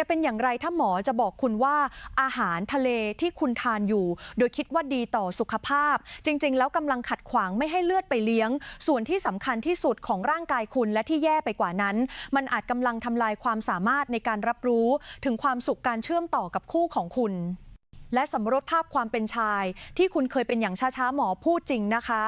จะเป็นอย่างไรถ้าหมอจะบอกคุณว่าอาหารทะเลที่คุณทานอยู่ โดยคิดว่าดีต่อสุขภาพ จริง ๆ แล้วกำลังขัดขวางไม่ให้เลือดไปเลี้ยง ส่วนที่สำคัญที่สุดของร่างกายคุณและที่แย่ไปกว่านั้น มันอาจกำลังทำลายความสามารถในการรับรู้ ถึงความสุขการเชื่อมต่อกับคู่ของคุณและสำรวจภาพความเป็นชาย ที่คุณเคยเป็นอย่างช้าๆหมอพูดจริงนะคะ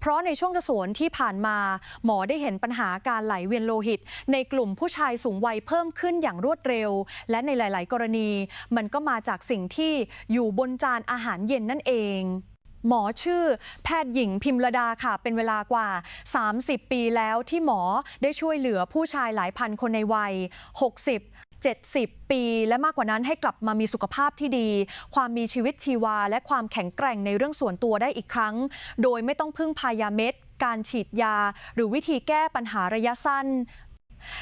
เพราะในช่วงทศวรรษที่ผ่านมา หมอได้เห็นปัญหาการไหลเวียนโลหิต ในกลุ่มผู้ชายสูงวัยเพิ่มขึ้นอย่างรวดเร็ว และในหลาย ๆ กรณี มันก็มาจากสิ่งที่อยู่บนจานอาหารเย็นนั่นเองหมอชื่อแพทย์หญิงพิมรดาค่ะ เป็นเวลากว่า 30 ปีแล้วที่หมอได้ช่วยเหลือผู้ชายหลายพันคนในวัย 60 70 ปีและมากกว่านั้นให้กลับมามีสุขภาพที่ดี ความมีชีวิตชีวา และความแข็งแกร่งในเรื่องส่วนตัวได้อีกครั้ง โดยไม่ต้องพึ่งพายาเม็ด การฉีดยา หรือวิธีแก้ปัญหาระยะสั้น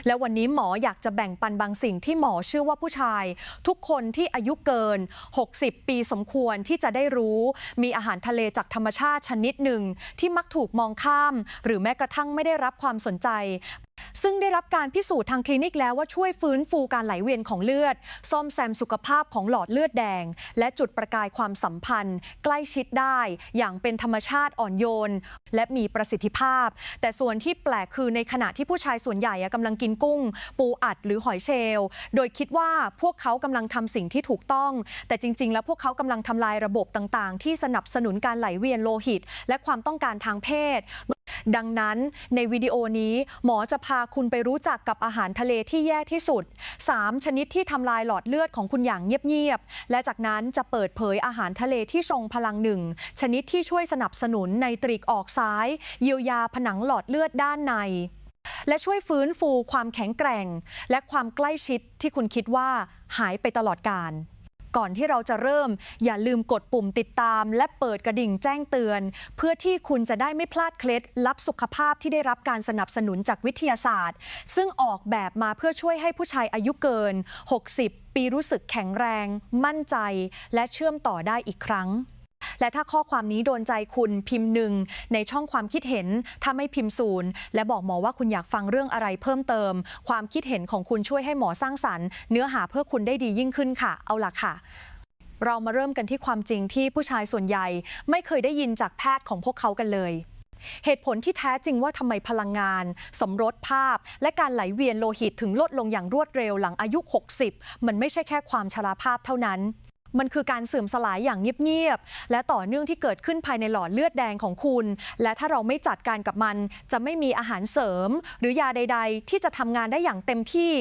และวันนี้หมออยากจะแบ่งปันบางสิ่งที่หมอเชื่อว่าผู้ชาย ทุกคนที่อายุเกิน 60 ปีสมควรที่จะได้รู้ มีอาหารทะเลจากธรรมชาติชนิดหนึ่ง ที่มักถูกมองข้าม หรือแม้กระทั่งไม่ได้รับความสนใจซึ่งได้รับการพิสูจน์ทางคลินิกแล้วว่าช่วยฟื้นฟูการไหลเวียนของเลือด ซ่อมแซมสุขภาพของหลอดเลือดแดง และจุดประกายความสัมพันธ์ ใกล้ชิดได้ อย่างเป็นธรรมชาติอ่อนโยน และมีประสิทธิภาพ แต่ส่วนที่แปลกคือในขณะที่ผู้ชายส่วนใหญ่อะกำลังกินกุ้ง ปูอัดหรือหอยเชลล์โดยคิดว่าพวกเขากำลังทำสิ่งที่ถูกต้อง แต่จริง ๆ แล้วพวกเขากำลังทำลายระบบต่าง ๆ ที่สนับสนุนการไหลเวียนโลหิต และความต้องการทางเพศ ดังนั้นในวิดีโอนี้หมอจะพาคุณไปรู้จักกับอาหารทะเลที่แย่ที่สุด 3 ชนิดที่ทำลายหลอดเลือดของคุณอย่างเงียบๆ และจากนั้นจะเปิดเผยอาหารทะเลที่ทรงพลังหนึ่ง ชนิดที่ช่วยสนับสนุนในตรีกออกซ้าย เยียวยาผนังหลอดเลือดด้านในและช่วยฟื้นฟูความแข็งแกร่ง และความใกล้ชิดที่คุณคิดว่าหายไปตลอดกาล ก่อนที่เราจะเริ่ม อย่าลืมกดปุ่มติดตาม และเปิดกระดิ่งแจ้งเตือน เพื่อที่คุณจะได้ไม่พลาดเคล็ดลับสุขภาพที่ได้รับการสนับสนุนจากวิทยาศาสตร์ ซึ่งออกแบบมาเพื่อช่วยให้ผู้ชายอายุเกิน 60 ปีรู้สึกแข็งแรง มั่นใจ และเชื่อมต่อได้อีกครั้ง และถ้าข้อความนี้โดนใจคุณพิมพ์หนึ่งในช่องความคิดเห็น ถ้าไม่พิมพ์ศูนย์และบอกหมอว่าคุณอยากฟังเรื่องอะไรเพิ่มเติม ความคิดเห็นของคุณช่วยให้หมอสร้างสรรค์เนื้อหาเพื่อคุณได้ดียิ่งขึ้นค่ะ เอาล่ะค่ะเรามาเริ่มกันที่ความจริงที่ผู้ชายส่วนใหญ่ ไม่เคยได้ยินจากแพทย์ของพวกเขากันเลย เหตุผลที่แท้จริงว่าทำไมพลังงาน สมรสภาพ และการไหลเวียนโลหิตถึงลดลงอย่างรวดเร็วหลังอายุ 60 มันไม่ใช่แค่ความชราภาพเท่านั้น มันคือการเสื่อมสลายอย่างเงียบๆและต่อเนื่องที่เกิดขึ้นภายในหลอดเลือดแดงของคุณ และถ้าเราไม่จัดการกับมัน จะไม่มีอาหารเสริม หรือยาใด ๆ ที่จะทำงานได้อย่างเต็มที่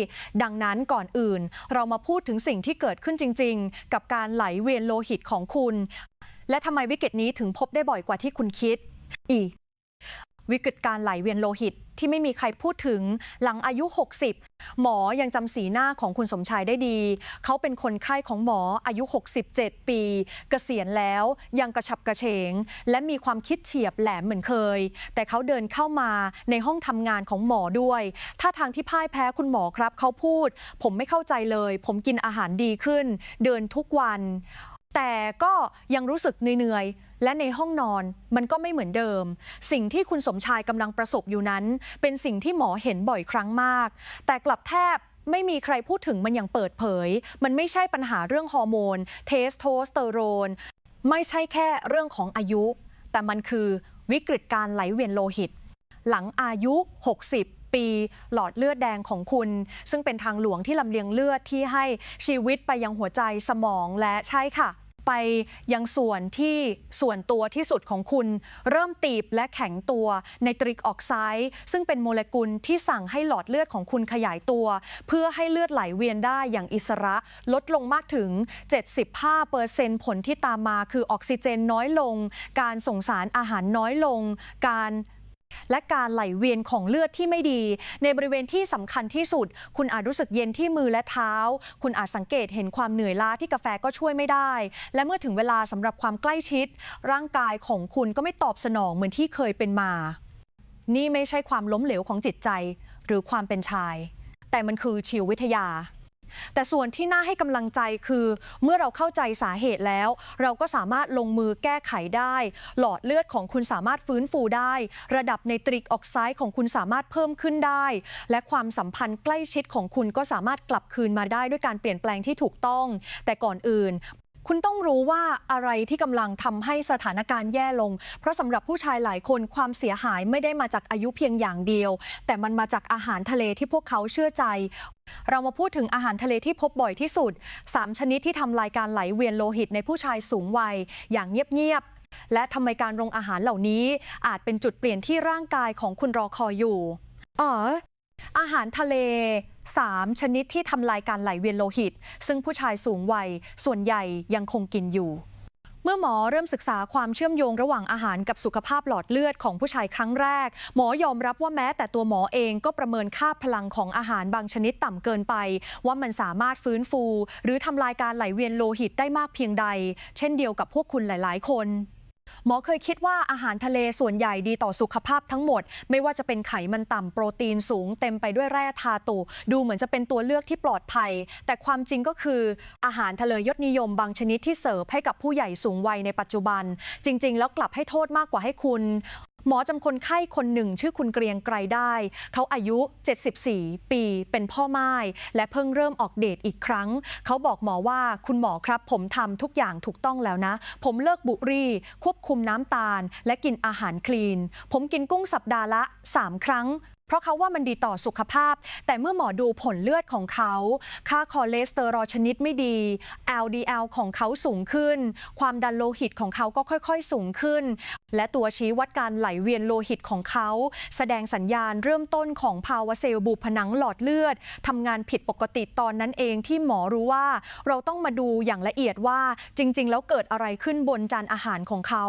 ดังนั้นก่อนอื่น เรามาพูดถึงสิ่งที่เกิดขึ้นจริง ๆ กับการไหลเวียนโลหิตของคุณ และทำไมวิกฤตนี้ถึงพบได้บ่อยกว่าที่คุณคิด อีกวิกฤตการไหลเวียนโลหิตที่ไม่มีใครพูดถึงหลังอายุ 60 หมอยังจำสีหน้าของคุณสมชายได้ดี เขาเป็นคนไข้ของหมออายุ 67 ปี เกษียณแล้วยังกระฉับกระเฉง และมีความคิดเฉียบแหลมเหมือนเคย แต่เขาเดินเข้ามาในห้องทำงานของหมอด้วยถ้าทางที่พ่ายแพ้คุณหมอครับ เขาพูด ผมไม่เข้าใจเลย ผมกินอาหารดีขึ้น เดินทุกวัน แต่ก็ยังรู้สึกเหนื่อย และในห้องนอนมันก็ไม่เหมือนเดิม สิ่งที่คุณสมชายกำลังประสบอยู่นั้น เป็นสิ่งที่หมอเห็นบ่อยครั้งมาก แต่กลับแทบไม่มีใครพูดถึงมันอย่างเปิดเผย มันไม่ใช่ปัญหาเรื่องฮอร์โมน เทสโทสเตอโรน ไม่ใช่แค่เรื่องของอายุ แต่มันคือวิกฤตการไหลเวียนโลหิต หลังอายุ 60ปีหลอดเลือดแดงของคุณ ซึ่งเป็นทางหลวงที่ลำเลียงเลือดที่ให้ชีวิตไปยังหัวใจสมองและใช่ค่ะ ไปยังส่วนที่ส่วนตัวที่สุดของคุณ เริ่มตีบและแข็งตัวในตริกออกไซด์ซึ่งเป็นโมเลกุลที่สั่งให้หลอดเลือดของคุณขยายตัว เพื่อให้เลือดไหลเวียนได้อย่างอิสระลดลงมากถึง 75%ผลที่ตามมาคือออกซิเจนน้อยลง การส่งสารอาหารน้อยลง การ และการไหลเวียนของเลือดที่ไม่ดี ในบริเวณที่สำคัญที่สุด คุณอาจรู้สึกเย็นที่มือและเท้า คุณอาจสังเกตเห็นความเหนื่อยล้าที่กาแฟก็ช่วยไม่ได้ และเมื่อถึงเวลาสำหรับความใกล้ชิด ร่างกายของคุณก็ไม่ตอบสนองเหมือนที่เคยเป็นมา นี่ไม่ใช่ความล้มเหลวของจิตใจ หรือความเป็นชาย แต่มันคือชีววิทยา แต่ส่วนที่น่าให้กำลังใจคือ เมื่อเราเข้าใจสาเหตุแล้ว เราก็สามารถลงมือแก้ไขได้ หลอดเลือดของคุณสามารถฟื้นฟูได้ ระดับในตริกออกไซด์ของคุณสามารถเพิ่มขึ้นได้ และความสัมพันธ์ใกล้ชิดของคุณก็สามารถกลับคืนมาได้ด้วยการเปลี่ยนแปลงที่ถูกต้อง แต่ก่อนอื่น คุณต้องรู้ว่าอะไรที่กำลังทำให้สถานการณ์แย่ลง เพราะสำหรับผู้ชายหลายคนความเสียหายไม่ได้มาจากอายุเพียงอย่างเดียว แต่มันมาจากอาหารทะเลที่พวกเขาเชื่อใจ เรามาพูดถึงอาหารทะเลที่พบบ่อยที่สุด 3 ชนิดที่ทำลายการไหลเวียนโลหิตในผู้ชายสูงวัย อย่างเงียบๆและทำไมการลงอาหารเหล่านี้ อาจเป็นจุดเปลี่ยนที่ร่างกายของคุณรอคอยอยู่อ๋อ อาหารทะเล 3 ชนิดที่ทำลายการไหลเวียนโลหิต ซึ่งผู้ชายสูงวัยส่วนใหญ่ยังคงกินอยู่ เมื่อหมอเริ่มศึกษาความเชื่อมโยงระหว่างอาหารกับสุขภาพหลอดเลือดของผู้ชายครั้งแรก หมอยอมรับว่าแม้แต่ตัวหมอเองก็ประเมินค่าพลังของอาหารบางชนิดต่ำเกินไป ว่ามันสามารถฟื้นฟู หรือทำลายการไหลเวียนโลหิตได้มากเพียงใด เช่นเดียวกับพวกคุณหลาย ๆ คน หมอเคยคิดว่าอาหารทะเลส่วนใหญ่ดีต่อสุขภาพทั้งหมด ไม่ว่าจะเป็นไขมันต่ำโปรตีนสูงเต็มไปด้วยแร่ธาตุ ดูเหมือนจะเป็นตัวเลือกที่ปลอดภัย แต่ความจริงก็คือ อาหารทะเลยศนิยมบางชนิดที่เสิร์ฟให้กับผู้ใหญ่สูงวัยในปัจจุบัน จริง ๆ แล้วกลับให้โทษมากกว่าให้คุณ หมอจำคนไข้คนหนึ่งชื่อคุณเกรียงไกรได้ เขาอายุ 74 ปี เป็นพ่อไม้และเพิ่งเริ่มออกเดทอีกครั้ง เขาบอกหมอว่าคุณหมอครับ ผมทำทุกอย่างถูกต้องแล้วนะ ผมเลิกบุหรี่ควบคุมน้ำตาล และกินอาหารคลีน ผมกินกุ้งสัปดาห์ละ 3 ครั้ง เพราะเขาว่ามันดีต่อสุขภาพ แต่เมื่อหมอดูผลเลือดของเขา ค่าคอเลสเตอรอลชนิดไม่ดี LDL ของเขาสูงขึ้น ความดันโลหิตของเขาก็ค่อยๆสูงขึ้น และตัวชี้วัดการไหลเวียนโลหิตของเขา แสดงสัญญาณเริ่มต้นของภาวะเซลล์บุผนังหลอดเลือดทำงานผิดปกติตอนนั้นเองที่หมอรู้ว่า เราต้องมาดูอย่างละเอียดว่าจริง ๆ แล้วเกิดอะไรขึ้นบนจานอาหารของเขา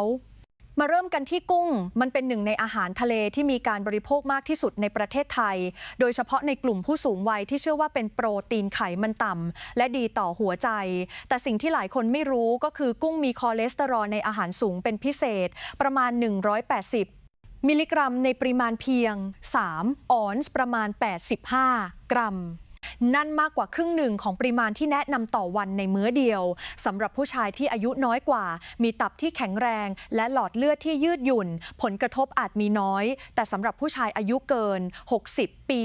มาเริ่มกันที่กุ้ง มันเป็นหนึ่งในอาหารทะเลที่มีการบริโภคมากที่สุดในประเทศไทย โดยเฉพาะในกลุ่มผู้สูงวัยที่เชื่อว่าเป็นโปรตีนไขมันต่ำและดีต่อหัวใจ แต่สิ่งที่หลายคนไม่รู้ก็คือกุ้งมีคอเลสเตอรอลในอาหารสูงเป็นพิเศษ ประมาณ 180มิลลิกรัมในปริมาณเพียง 3 ออนซ์ประมาณ 85 กรัม นั่นมากกว่าครึ่งหนึ่งของปริมาณที่แนะนำต่อวันในมื้อเดียวสำหรับผู้ชายที่อายุน้อยกว่า มีตับที่แข็งแรง และหลอดเลือดที่ยืดหยุ่น ผลกระทบอาจมีน้อย แต่สำหรับผู้ชายอายุเกิน 60 ปี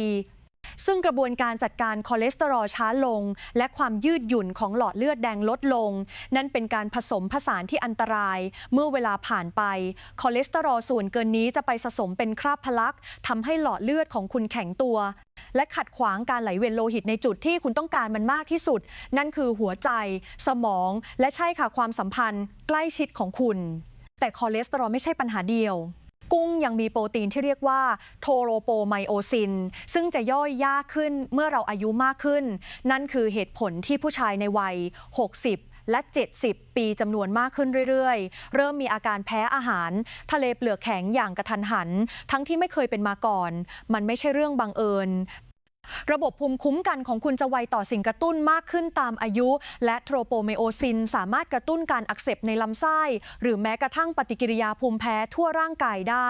ซึ่งกระบวนการจัดการคอเลสเตอรอลช้าลง และความยืดหยุ่นของหลอดเลือดแดงลดลง นั่นเป็นการผสมผสานที่อันตราย เมื่อเวลาผ่านไป คอเลสเตอรอลส่วนเกินนี้จะไปสะสมเป็นคราบพลักทำให้หลอดเลือดของคุณแข็งตัว และขัดขวางการไหลเวียนโลหิตในจุดที่คุณต้องการมันมากที่สุด นั่นคือหัวใจ สมอง และใช่ค่ะความสัมพันธ์ ใกล้ชิดของคุณ แต่คอเลสเตอรอลไม่ใช่ปัญหาเดียว กุ้งยังมีโปรตีนที่เรียกว่าโทโรโปไมโอซิน ซึ่งจะย่อยยากขึ้นเมื่อเราอายุมากขึ้น นั่นคือเหตุผลที่ผู้ชายในวัย 60และ 70 ปีจำนวนมากขึ้นเรื่อยๆ เริ่มมีอาการแพ้อาหาร ทะเลเปลือกแข็งอย่างกระทันหัน ทั้งที่ไม่เคยเป็นมาก่อน มันไม่ใช่เรื่องบังเอิญ ระบบภูมิคุ้มกันของคุณจะไวต่อสิ่งกระตุ้นมากขึ้นตามอายุ และโทรโปไมโอซิน สามารถกระตุ้นการอักเสบในลำไส้ หรือแม้กระทั่งปฏิกิริยาภูมิแพ้ทั่วร่างกายได้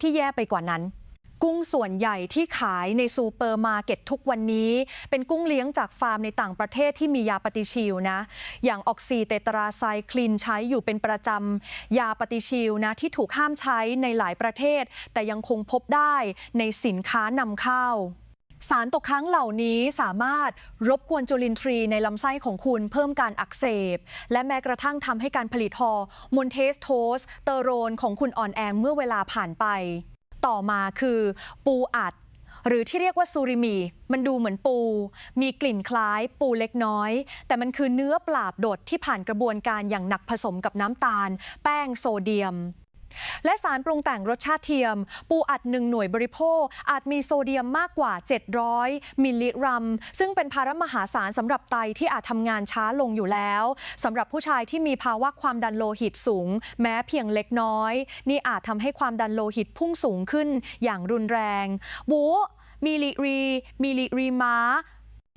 ที่แย่ไปกว่านั้นกุ้งส่วนใหญ่ที่ขายในซูเปอร์มาร์เก็ตทุกวันนี้ เป็นกุ้งเลี้ยงจากฟาร์มในต่างประเทศที่มียาปฏิชีวนะ อย่างออกซีเตตราไซคลินใช้อยู่เป็นประจำ ยาปฏิชีวนะที่ถูกห้ามใช้ในหลายประเทศ แต่ยังคงพบได้ในสินค้านำเข้า สารตกค้างเหล่านี้สามารถรบกวนจุลินทรีย์ในลำไส้ของคุณเพิ่มการอักเสบ และแม้กระทั่งทำให้การผลิตฮอร์โมนเทสโทสเตอโรนของคุณอ่อนแอเมื่อเวลาผ่านไป ต่อมาคือ ปูอัดหรือที่เรียกว่าซูริมี มันดูเหมือนปู มีกลิ่นคล้ายปูเล็กน้อย แต่มันคือเนื้อปลาบดดที่ผ่านกระบวนการอย่างหนักผสมกับน้ำตาล แป้งโซเดียม และสารปรุงแต่งรสชาติเทียม ปูอัดหนึ่งหน่วยบริโภค อาจมีโซเดียมมากกว่า 700 มิลลิกรัม ซึ่งเป็นภาระมหาศาลสำหรับไตที่อาจทำงานช้าลงอยู่แล้วสำหรับผู้ชายที่มีภาวะความดันโลหิตสูง แม้เพียงเล็กน้อย นี่อาจทำให้ความดันโลหิตพุ่งสูงขึ้นอย่างรุนแรงบูมิลิรีมิลิรีมา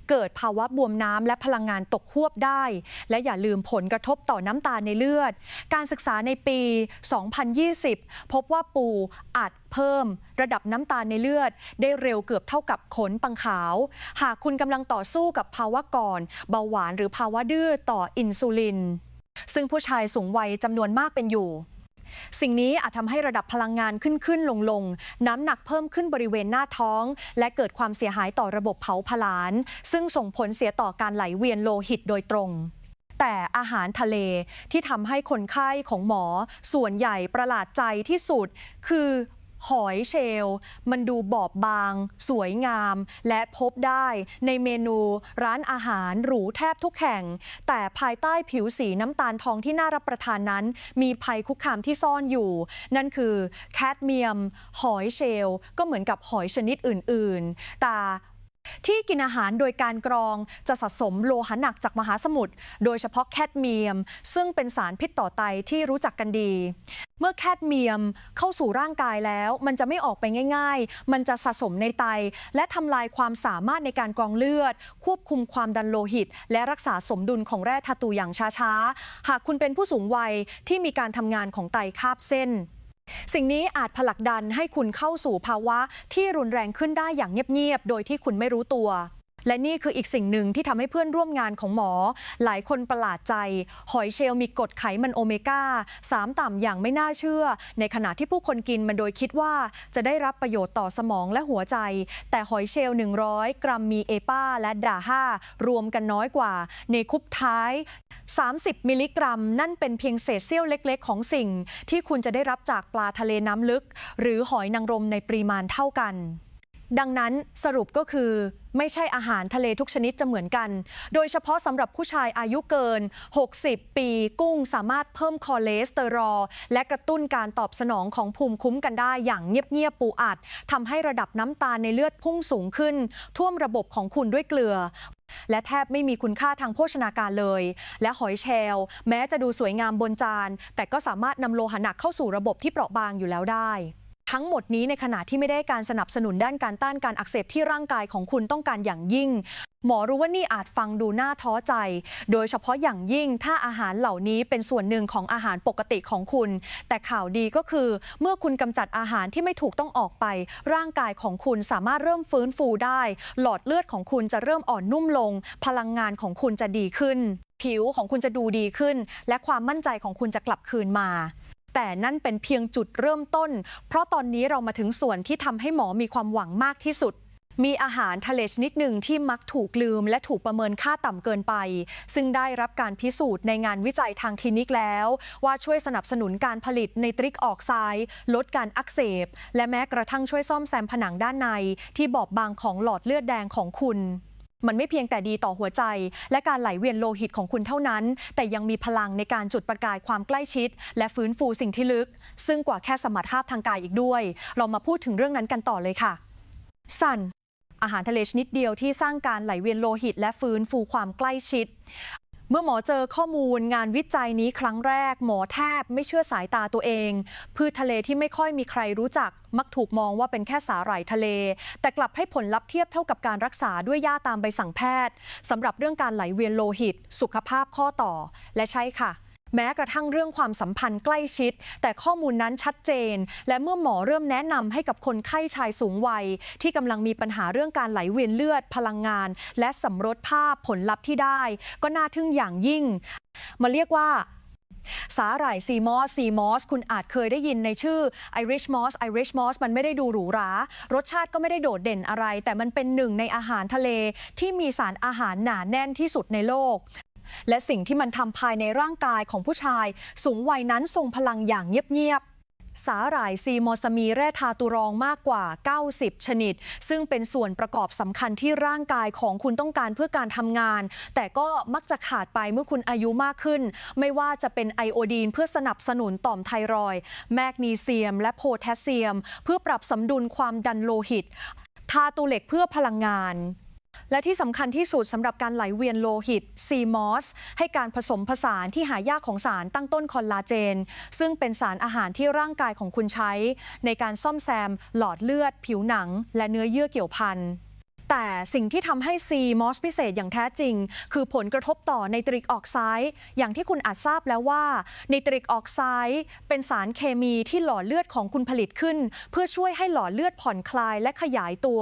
เกิดภาวะบวมน้ำและพลังงานตกหวบได้ และอย่าลืมผลกระทบต่อน้ำตาลในเลือด การศึกษาในปี 2020 พบว่าปูอาจเพิ่ม ระดับน้ำตาลในเลือด ได้เร็วเกือบเท่ากับขนปังขาว หากคุณกำลังต่อสู้กับภาวะก่อน เบาหวานหรือภาวะดื้อต่ออินซูลิน ซึ่งผู้ชายสูงวัยจำนวนมากเป็นอยู่ สิ่งนี้อาจทำให้ระดับพลังงานขึ้นขึ้นลงลงน้ำหนักเพิ่มขึ้นบริเวณหน้าท้อง และเกิดความเสียหายต่อระบบเผาผลาญซึ่งส่งผลเสียต่อการไหลเวียนโลหิตโดยตรงแต่อาหารทะเลที่ทำให้คนไข้ของหมอ ส่วนใหญ่ประหลาดใจที่สุด คือ หอยเชลล์มันดูบอบบาง สวยงาม และพบได้ในเมนูร้านอาหารหรูแทบทุกแห่ง แต่ภายใต้ผิวสีน้ำตาลทองที่น่ารับประทานนั้น มีภัยคุกคามที่ซ่อนอยู่ นั่นคือแคดเมียม หอยเชลล์ก็เหมือนกับหอยชนิดอื่น ๆ แต่ ที่กินอาหารโดยการกรองจะสะสมโลหะหนักจากมหาสมุทร โดยเฉพาะแคดเมียม ซึ่งเป็นสารพิษต่อไตที่รู้จักกันดี เมื่อแคดเมียมเข้าสู่ร่างกายแล้ว มันจะไม่ออกไปง่าย ๆ มันจะสะสมในไต และทำลายความสามารถในการกรองเลือด ควบคุมความดันโลหิต และรักษาสมดุลของแร่ธาตุอย่างช้าๆ หากคุณเป็นผู้สูงวัยที่มีการทำงานของไตคาบเส้น สิ่งนี้อาจผลักดันให้คุณเข้าสู่ภาวะที่รุนแรงขึ้นได้อย่างเงียบๆ โดยที่คุณไม่รู้ตัว และนี่คืออีกสิ่งหนึ่งที่ทำให้เพื่อนร่วมงานของหมอ หลายคนประหลาดใจ หอยเชลล์มีกรดไขมันโอเมก้า3ต่ำอย่างไม่น่าเชื่อ ในขณะที่ผู้คนกินมันโดยคิดว่าจะได้รับประโยชน์ต่อสมองและหัวใจ แต่หอยเชลล์100 กรัมมีเอป้าและดาห้ารวมกันน้อยกว่า ในคุปท้าย 30 มิลลิกรัม นั่นเป็นเพียงเศษเสี้ยวเล็ก ๆ ของสิ่ง ที่คุณจะได้รับจากปลาทะเลน้ำลึก หรือหอยนางรมในปริมาณเท่ากัน ดังนั้นสรุปก็คือไม่ใช่อาหารทะเลทุกชนิดจะเหมือนกัน โดยเฉพาะสำหรับผู้ชายอายุเกิน 60 ปีกุ้งสามารถเพิ่มคอเลสเตอรอลและกระตุ้นการตอบสนองของภูมิคุ้มกันได้อย่างเงียบๆปูอัดทำให้ระดับน้ำตาลในเลือดพุ่งสูงขึ้น ท่วมระบบของคุณด้วยเกลือ และแทบไม่มีคุณค่าทางโภชนาการเลย และหอยเชลล์แม้จะดูสวยงามบนจาน แต่ก็สามารถนำโลหะหนักเข้าสู่ระบบที่เปราะบางอยู่แล้วได้ ทั้งหมดนี้ในขณะที่ไม่ได้การสนับสนุนด้านการต้านการอักเสบที่ร่างกายของคุณต้องการอย่างยิ่ง หมอรู้ว่านี่อาจฟังดูน่าท้อใจ โดยเฉพาะอย่างยิ่งถ้าอาหารเหล่านี้เป็นส่วนหนึ่งของอาหารปกติของคุณ แต่ข่าวดีก็คือ เมื่อคุณกำจัดอาหารที่ไม่ถูกต้องออกไป ร่างกายของคุณสามารถเริ่มฟื้นฟูได้ หลอดเลือดของคุณจะเริ่มอ่อนนุ่มลง พลังงานของคุณจะดีขึ้น ผิวของคุณจะดูดีขึ้น และความมั่นใจของคุณจะกลับคืนมา แต่นั่นเป็นเพียงจุดเริ่มต้น เพราะตอนนี้เรามาถึงส่วนที่ทำให้หมอมีความหวังมากที่สุดมีอาหารทะเลชนิดหนึ่งที่มักถูกลืมและถูกประเมินค่าต่ำเกินไป ซึ่งได้รับการพิสูจน์ในงานวิจัยทางคลินิกแล้ว ว่าช่วยสนับสนุนการผลิตในตริกออกไซด์ลดการอักเสบ และแม้กระทั่งช่วยซ่อมแซมผนังด้านใน ที่บอบบางของหลอดเลือดแดงของคุณ มันไม่เพียงแต่ดีต่อหัวใจ และการไหลเวียนโลหิตของคุณเท่านั้น แต่ยังมีพลังในการจุดประกายความใกล้ชิด และฟื้นฟูสิ่งที่ลึก ซึ่งกว่าแค่สมรรถภาพทางกายอีกด้วย เรามาพูดถึงเรื่องนั้นกันต่อเลยค่ะ สันอาหารทะเลชนิดเดียวที่สร้างการไหลเวียนโลหิต และฟื้นฟูความใกล้ชิด เมื่อหมอเจอข้อมูลงานวิจัยนี้ครั้งแรก หมอแทบไม่เชื่อสายตาตัวเอง พืชทะเลที่ไม่ค่อยมีใครรู้จัก มักถูกมองว่าเป็นแค่สาหร่ายทะเล แต่กลับให้ผลลัพธ์เทียบเท่ากับการรักษาด้วยยาตามใบสั่งแพทย์สำหรับเรื่องการไหลเวียนโลหิต สุขภาพข้อต่อ และใช่ค่ะ แม้กระทั่งเรื่องความสัมพันธ์ใกล้ชิด แต่ข้อมูลนั้นชัดเจน และเมื่อหมอเริ่มแนะนำให้กับคนไข้ชายสูงวัย ที่กำลังมีปัญหาเรื่องการไหลเวียนเลือดพลังงาน และสำรสภาพผลลัพธ์ที่ได้ ก็น่าทึ่งอย่างยิ่ง มาเรียกว่า สาหร่ายซีมอสซีมอสคุณอาจเคยได้ยินในชื่อ Irish Moss Irish Moss มันไม่ได้ดูหรูหรารสชาติก็ไม่ได้โดดเด่นอะไร แต่มันเป็นหนึ่งในอาหารทะเลที่มีสารอาหารหนาแน่นที่สุดในโลก และสิ่งที่มันทำภายในร่างกายของผู้ชาย สูงวัยนั้นทรงพลังอย่างเงียบๆสาหร่ายซีมอสมีแร่ทาตุรองมากกว่า 90 ชนิด ซึ่งเป็นส่วนประกอบสำคัญที่ร่างกายของคุณต้องการเพื่อการทำงาน แต่ก็มักจะขาดไปเมื่อคุณอายุมากขึ้น ไม่ว่าจะเป็นไอโอดีนเพื่อสนับสนุนต่อมไทรอยด์แมกนีเซียม และโพแทสเซียม เพื่อปรับสมดุลความดันโลหิต ทาตุเหล็กเพื่อพลังงาน และที่สำคัญที่สุดสำหรับการไหลเวียนโลหิตซีมอสให้การผสมผสานที่หายากของสารตั้งต้นคอลลาเจน ซึ่งเป็นสารอาหารที่ร่างกายของคุณใช้ ในการซ่อมแซม หลอดเลือด ผิวหนัง และเนื้อเยื่อเกี่ยวพันแต่แต่สิ่งที่ทำให้ซีมอสพิเศษอย่างแท้จริง คือผลกระทบต่อไนตริกออกไซด์อย่างที่คุณอาจทราบแล้วว่าไนตริกออกไซด์เป็นสารเคมีที่หล่อเลือดของคุณผลิตขึ้น เพื่อช่วยให้หล่อเลือดผ่อนคลายและขยายตัว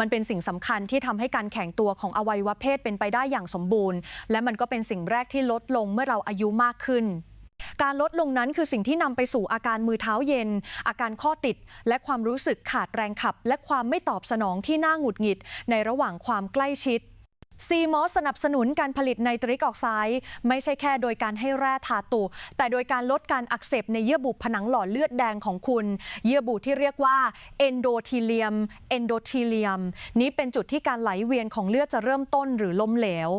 มันเป็นสิ่งสำคัญที่ทำให้การแข็งตัวของอวัยวะเพศเป็นไปได้อย่างสมบูรณ์ และมันก็เป็นสิ่งแรกที่ลดลงเมื่อเราอายุมากขึ้น การลดลงนั้นคือสิ่งที่นำไปสู่อาการมือเท้าเย็น อาการข้อติด และความรู้สึกขาดแรงขับ และความไม่ตอบสนองที่น่าหงุดหงิด ในระหว่างความใกล้ชิด ซีมอสสนับสนุนการผลิตไนตริกออกไซด์ไม่ใช่แค่โดยการให้แร่ทาตุ แต่โดยการลดการอักเสบในเยื่อบุผนังหล่อเลือดแดงของคุณ เยื่อบุที่เรียกว่าเอนโดทีเลียมเอนโดทีเลียมนี้เป็นจุดที่การไหลเวียนของเลือดจะเริ่มต้นหรือล้มเหลว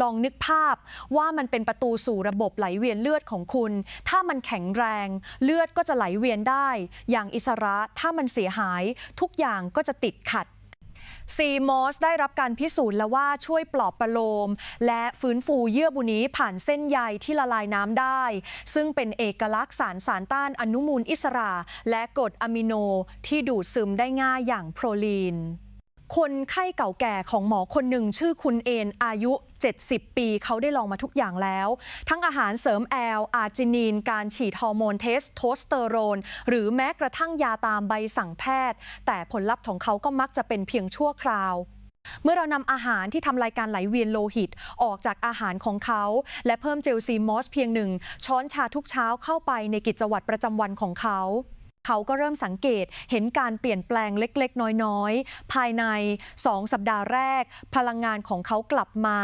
ลองนึกภาพว่ามันเป็นประตูสู่ระบบไหลเวียนเลือดของคุณ ถ้ามันแข็งแรง เลือดก็จะไหลเวียนได้ อย่างอิสระ ถ้ามันเสียหาย ทุกอย่างก็จะติดขัด ซีมอสได้รับการพิสูจน์แล้วว่าช่วยปลอบประโลม และฟื้นฟูเยื่อบุนี้ผ่านเส้นใยที่ละลายน้ำได้ ซึ่งเป็นเอกลักษณ์สารสารต้านอนุมูลอิสระ และกรดอะมิโนที่ดูดซึมได้ง่ายอย่างโปรลีน คนไข้เก่าแก่ของหมอคนหนึ่งชื่อคุณเอนอายุ 70 ปีเขาได้ลองมาทุกอย่างแล้ว ทั้งอาหารเสริมแอล อาร์จินีน การฉีดฮอร์โมนเทสโทสเตอโรน หรือแม้กระทั่งยาตามใบสั่งแพทย์ แต่ผลลัพธ์ของเขาก็มักจะเป็นเพียงชั่วคราวเมื่อเรานำอาหารที่ทำรายการไหลเวียนโลหิต ออกจากอาหารของเขา และเพิ่มเจลซีมอสเพียงหนึ่งช้อนชาทุกเช้าเข้าไปในกิจวัตรประจำวันของเขา เขาก็เริ่มสังเกตเห็นการเปลี่ยนแปลงเล็ก ๆ น้อย ๆ ภายใน 2 สัปดาห์แรก พลังงานของเขากลับมา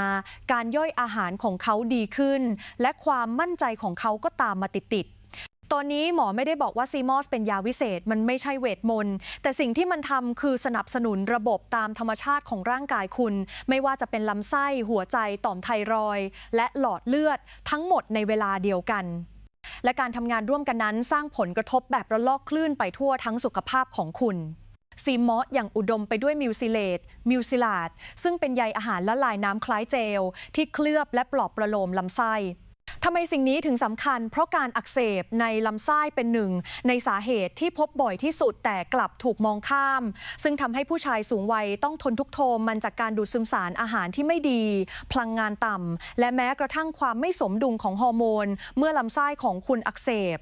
การย่อยอาหารของเขาดีขึ้น และความมั่นใจของเขาก็ตามมาติดๆตอนนี้หมอไม่ได้บอกว่าซีมอสเป็นยาวิเศษมันไม่ใช่เวทมนต์แต่สิ่งที่มันทำคือสนับสนุนระบบตามธรรมชาติของร่างกายคุณ ไม่ว่าจะเป็นลำไส้หัวใจต่อมไทรอย และหลอดเลือดทั้งหมดในเวลาเดียวกัน และการทำงานร่วมกันนั้นสร้างผลกระทบแบบระลอกคลื่นไปทั่วทั้งสุขภาพของคุณซีมอสอย่างอุดมไปด้วยมิวซิเลต มิวซิลาด ซึ่งเป็นใยอาหารละลายน้ำคล้ายเจล ที่เคลือบและปลอบประโลมลำไส้ ทำไมสิ่งนี้ถึงสำคัญ เพราะการอักเสบในลำไส้เป็นหนึ่ง ในสาเหตุที่พบบ่อยที่สุดแต่กลับถูกมองข้าม ซึ่งทำให้ผู้ชายสูงวัยต้องทนทุกโทมมันจากการดูดซึมสารอาหารที่ไม่ดี พลังงานต่ำและแม้กระทั่งความไม่สมดุลของฮอร์โมน เมื่อลำไส้ของคุณอักเสบ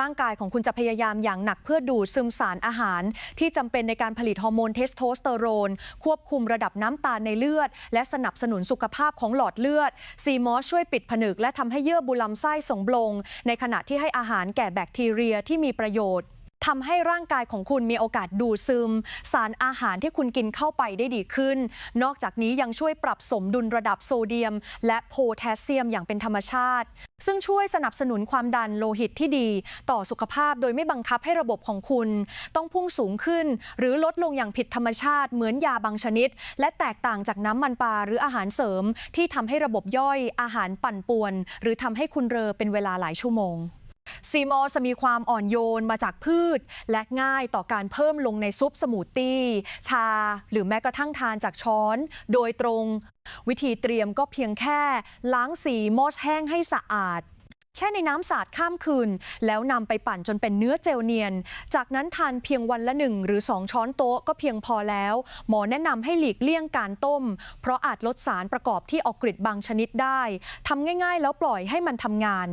ร่างกายของคุณจะพยายามอย่างหนักเพื่อดูดซึมสารอาหาร ที่จำเป็นในการผลิตฮอร์โมนเทสโทสเตอโรน ควบคุมระดับน้ำตาลในเลือด และสนับสนุนสุขภาพของหลอดเลือด ซีมอสช่วยปิดผนึก และทำให้เยื่อบุลำไส้ส่งบลง ในขณะที่ให้อาหารแก่แบคทีเรียที่มีประโยชน์ ทำให้ร่างกายของคุณมีโอกาสดูดซึม สารอาหารที่คุณกินเข้าไปได้ดีขึ้น นอกจากนี้ยังช่วยปรับสมดุลระดับโซเดียม และโพแทสเซียมอย่างเป็นธรรมชาติ ซึ่งช่วยสนับสนุนความดันโลหิตที่ดี ต่อสุขภาพโดยไม่บังคับให้ระบบของคุณ ต้องพุ่งสูงขึ้น หรือลดลงอย่างผิดธรรมชาติ เหมือนยาบางชนิด และแตกต่างจากน้ำมันปลาหรืออาหารเสริม ที่ทำให้ระบบย่อยอาหารปั่นป่วน หรือทำให้คุณเรอเป็นเวลาหลายชั่วโมง ซีมอสจะมีความอ่อนโยนมาจากพืช และง่ายต่อการเพิ่มลงในซุปสมูทตี้ ชา หรือแม้กระทั่งทานจากช้อน โดยตรง วิธีเตรียมก็เพียงแค่ ล้างสีมอสแห้งให้สะอาด แช่ในน้ำสะอาดข้ามคืน แล้วนำไปปั่นจนเป็นเนื้อเจลเนียน จากนั้นทานเพียงวันละหนึ่งหรือ 2 ช้อนโต๊ะก็เพียงพอแล้ว หมอแนะนำให้หลีกเลี่ยงการต้ม เพราะอาจลดสารประกอบที่ออกกฤษบางชนิดได้ทำง่าย ๆ แล้วปล่อยให้มันทำงาน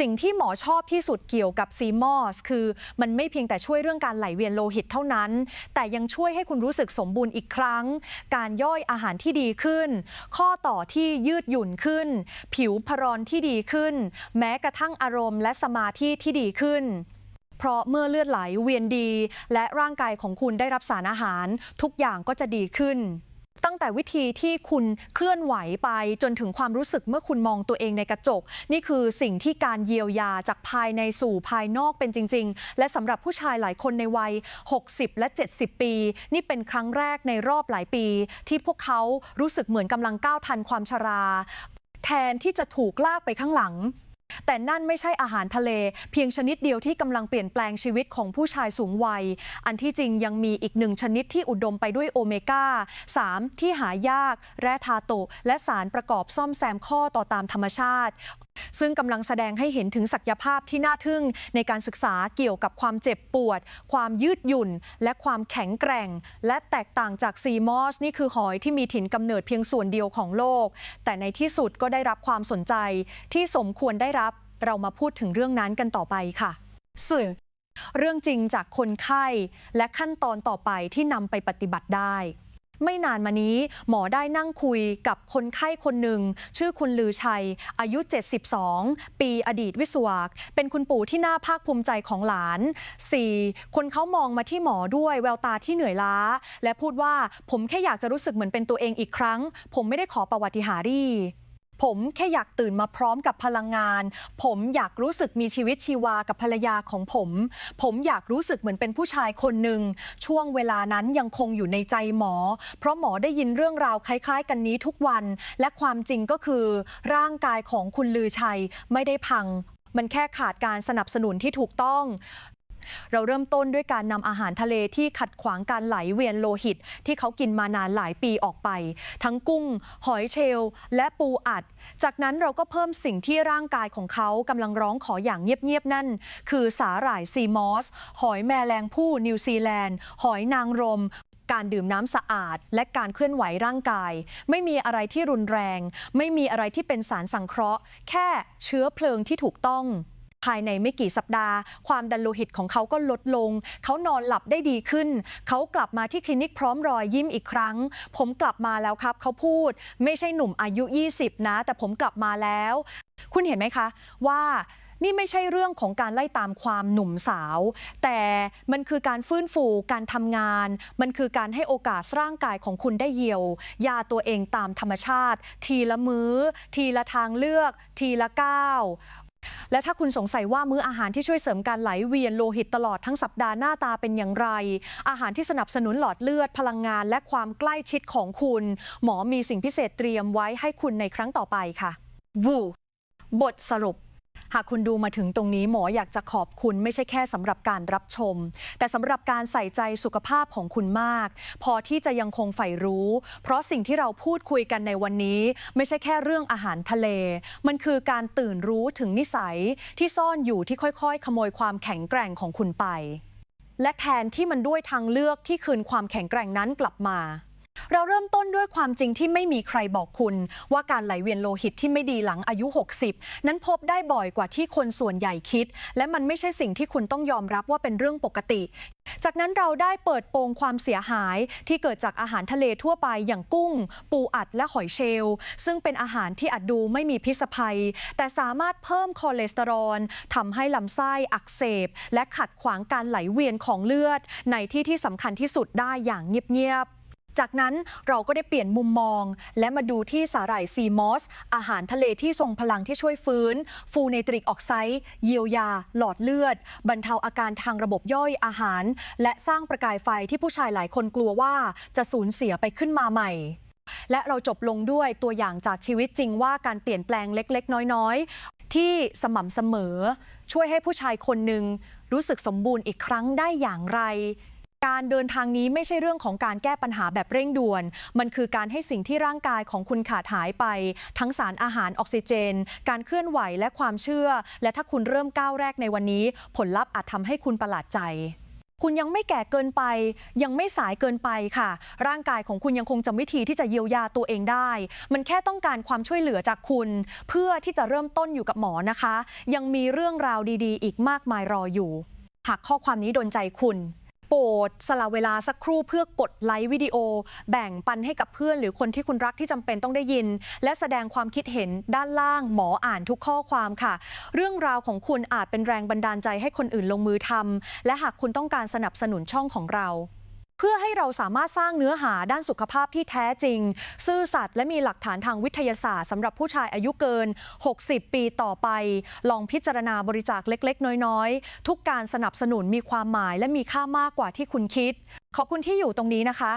สิ่งที่หมอชอบที่สุดเกี่ยวกับซีมอสคือมันไม่เพียงแต่ช่วยเรื่องการไหลเวียนโลหิตเท่านั้น แต่ยังช่วยให้คุณรู้สึกสมบูรณ์อีกครั้ง การย่อยอาหารที่ดีขึ้น ข้อต่อที่ยืดหยุ่นขึ้น ผิวพรรณที่ดีขึ้น แม้กระทั่งอารมณ์และสมาธิที่ดีขึ้นเพราะเมื่อเลือดไหลเวียนดี และร่างกายของคุณได้รับสารอาหาร ทุกอย่างก็จะดีขึ้น แต่วิธีที่คุณเคลื่อนไหวไปจนถึงความรู้สึกเมื่อคุณมองตัวเองในกระจก นี่คือสิ่งที่การเยียวยาจากภายในสู่ภายนอกเป็นจริง ๆ และสำหรับผู้ชายหลายคนในวัย 60 และ 70 ปี นี่เป็นครั้งแรกในรอบหลายปี ที่พวกเขารู้สึกเหมือนกำลังก้าวทันความชรา แทนที่จะถูกลากไปข้างหลัง แต่นั่นไม่ใช่อาหารทะเล เพียงชนิดเดียวที่กำลังเปลี่ยนแปลงชีวิตของผู้ชายสูงวัย อันที่จริงยังมีอีกหนึ่งชนิดที่อุดมไปด้วยโอเมก้า 3 ที่หายาก แร่ธาตุและสารประกอบซ่อมแซมข้อต่อตามธรรมชาติ ซึ่งกำลังแสดงให้เห็นถึงศักยภาพที่น่าทึ่งในการศึกษาเกี่ยวกับความเจ็บปวด ความยืดหยุ่น และความแข็งแกร่ง และแตกต่างจากซีมอส นี่คือหอยที่มีถิ่นกำเนิดเพียงส่วนเดียวของโลก แต่ในที่สุดก็ได้รับความสนใจ ที่สมควรได้รับเรามาพูดถึงเรื่องนั้นกันต่อไปค่ะสื่อเรื่องจริงจากคนไข้ และขั้นตอนต่อไปที่นำไปปฏิบัติได้ ไม่นานมานี้หมอได้นั่งคุยกับคนไข้คนหนึ่ง ชื่อคุณลือชัย อายุ 72 ปีอดีตวิศวก เป็นคุณปู่ที่น่าภาคภูมิใจของหลาน 4. คนเขามองมาที่หมอด้วยแววตาที่เหนื่อยล้า และพูดว่าผมแค่อยากจะรู้สึกเหมือนเป็นตัวเองอีกครั้ง ผมไม่ได้ขอประวัติหารี่ ผมแค่อยากตื่นมาพร้อมกับพลังงาน ผมอยากรู้สึกมีชีวิตชีวากับภรรยาของผม ผมอยากรู้สึกเหมือนเป็นผู้ชายคนหนึ่ง ช่วงเวลานั้นยังคงอยู่ในใจหมอ เพราะหมอได้ยินเรื่องราวคล้ายๆ กันนี้ทุกวัน และความจริงก็คือ ร่างกายของคุณลือชัยไม่ได้พัง มันแค่ขาดการสนับสนุนที่ถูกต้อง เราเริ่มต้นด้วยการนำอาหารทะเลที่ขัดขวางการไหลเวียนโลหิต ที่เขากินมานานหลายปีออกไป ทั้งกุ้ง หอยเชลล์และปูอัด จากนั้นเราก็เพิ่มสิ่งที่ร่างกายของเขากำลังร้องขออย่างเงียบๆนั่น คือสาหร่ายซีมอส หอยแมลงผู้นิวซีแลนด์ หอยนางรมการดื่มน้ำสะอาด และการเคลื่อนไหวร่างกาย ไม่มีอะไรที่รุนแรง ไม่มีอะไรที่เป็นสารสังเคราะห์ แค่เชื้อเพลิงที่ถูกต้อง ภายในไม่กี่สัปดาห์ ความดันโลหิตของเขาก็ลดลง เขานอนหลับได้ดีขึ้น เขากลับมาที่คลินิกพร้อมรอยยิ้มอีกครั้ง ผมกลับมาแล้วครับเขาพูด ไม่ใช่หนุ่มอายุ 20 นะ แต่ผมกลับมาแล้ว คุณเห็นไหมคะว่านี่ไม่ใช่เรื่องของการไล่ตามความหนุ่มสาว แต่มันคือการฟื้นฟูการทำงาน มันคือการให้โอกาสร่างกายของคุณได้เยียวยาตัวเองตามธรรมชาติ ทีละมือ้อ ทีละทางเลือก ทีละก้าว และถ้าคุณสงสัยว่ามื้ออาหารที่ช่วยเสริมการไหลเวียนโลหิตตลอดทั้งสัปดาห์หน้าตาเป็นอย่างไร อาหารที่สนับสนุนหลอดเลือดพลังงาน และความใกล้ชิดของคุณ หมอมีสิ่งพิเศษเตรียมไว้ให้คุณในครั้งต่อไปค่ะวูบทสรุป หากคุณดูมาถึงตรงนี้หมออยากจะขอบคุณไม่ใช่แค่สำหรับการรับชม แต่สำหรับการใส่ใจสุขภาพของคุณมาก พอที่จะยังคงใฝ่รู้ เพราะสิ่งที่เราพูดคุยกันในวันนี้ ไม่ใช่แค่เรื่องอาหารทะเล มันคือการตื่นรู้ถึงนิสัยที่ซ่อนอยู่ที่ค่อยๆ ขโมยความแข็งแกร่งของคุณไป และแทนที่มันด้วยทางเลือกที่คืนความแข็งแกร่งนั้นกลับมา เราเริ่มต้นด้วยความจริงที่ไม่มีใครบอกคุณ ว่าการไหลเวียนโลหิตที่ไม่ดีหลังอายุ 60 นั้นพบได้บ่อยกว่าที่คนส่วนใหญ่คิด และมันไม่ใช่สิ่งที่คุณต้องยอมรับว่าเป็นเรื่องปกติ จากนั้นเราได้เปิดโปงความเสียหายที่เกิดจากอาหารทะเลทั่วไปอย่างกุ้ง ปูอัดและหอยเชลล์ซึ่งเป็นอาหารที่อาจดูไม่มีพิษภัย แต่สามารถเพิ่มคอเลสเตอรอลทำให้ลำไส้อักเสบ และขัดขวางการไหลเวียนของเลือด ในที่ที่สำคัญที่สุดได้อย่างเงียบๆ จากนั้นเราก็ได้เปลี่ยนมุมมอง และมาดูที่สาหร่ายซีมอส อาหารทะเลที่ทรงพลังที่ช่วยฟื้น ฟูเนตริกออกไซด์เยียวยา หลอดเลือด บรรเทาอาการทางระบบย่อยอาหาร และสร้างประกายไฟที่ผู้ชายหลายคนกลัวว่าจะสูญเสียไปขึ้นมาใหม่และเราจบลงด้วยตัวอย่างจากชีวิตจริงว่าการเปลี่ยนแปลงเล็ก ๆ น้อย ๆ ที่สม่ำเสมอ ช่วยให้ผู้ชายคนหนึ่งรู้สึกสมบูรณ์อีกครั้งได้อย่างไร การเดินทางนี้ไม่ใช่เรื่องของการแก้ปัญหาแบบเร่งด่วน มันคือการให้สิ่งที่ร่างกายของคุณขาดหายไป ทั้งสารอาหารออกซิเจน การเคลื่อนไหวและความเชื่อ และถ้าคุณเริ่มก้าวแรกในวันนี้ ผลลัพธ์อาจทำให้คุณประหลาดใจคุณยังไม่แก่เกินไป ยังไม่สายเกินไปค่ะ ร่างกายของคุณยังคงจำวิธีที่จะเยียวยาตัวเองได้ มันแค่ต้องการความช่วยเหลือจากคุณ เพื่อที่จะเริ่มต้นอยู่กับหมอนะคะ ยังมีเรื่องราวดีๆ อีกมากมายรออยู่ หากข้อความนี้โดนใจคุณ โปรดสละเวลาสักครู่เพื่อกดไลค์วิดีโอ แบ่งปันให้กับเพื่อน หรือคนที่คุณรักที่จำเป็นต้องได้ยิน และแสดงความคิดเห็นด้านล่างหมออ่านทุกข้อความค่ะ เรื่องราวของคุณอาจเป็นแรงบันดาลใจให้คนอื่นลงมือทำและหากคุณต้องการสนับสนุนช่องของเรา เพื่อให้เราสามารถสร้างเนื้อหาด้านสุขภาพที่แท้จริง ซื่อสัตย์และมีหลักฐานทางวิทยาศาสตร์สำหรับผู้ชายอายุเกิน 60 ปีต่อไป ลองพิจารณาบริจาคเล็ก ๆ น้อย ๆ ทุกการสนับสนุนมีความหมายและมีค่ามากกว่าที่คุณคิด ขอบคุณที่อยู่ตรงนี้นะคะ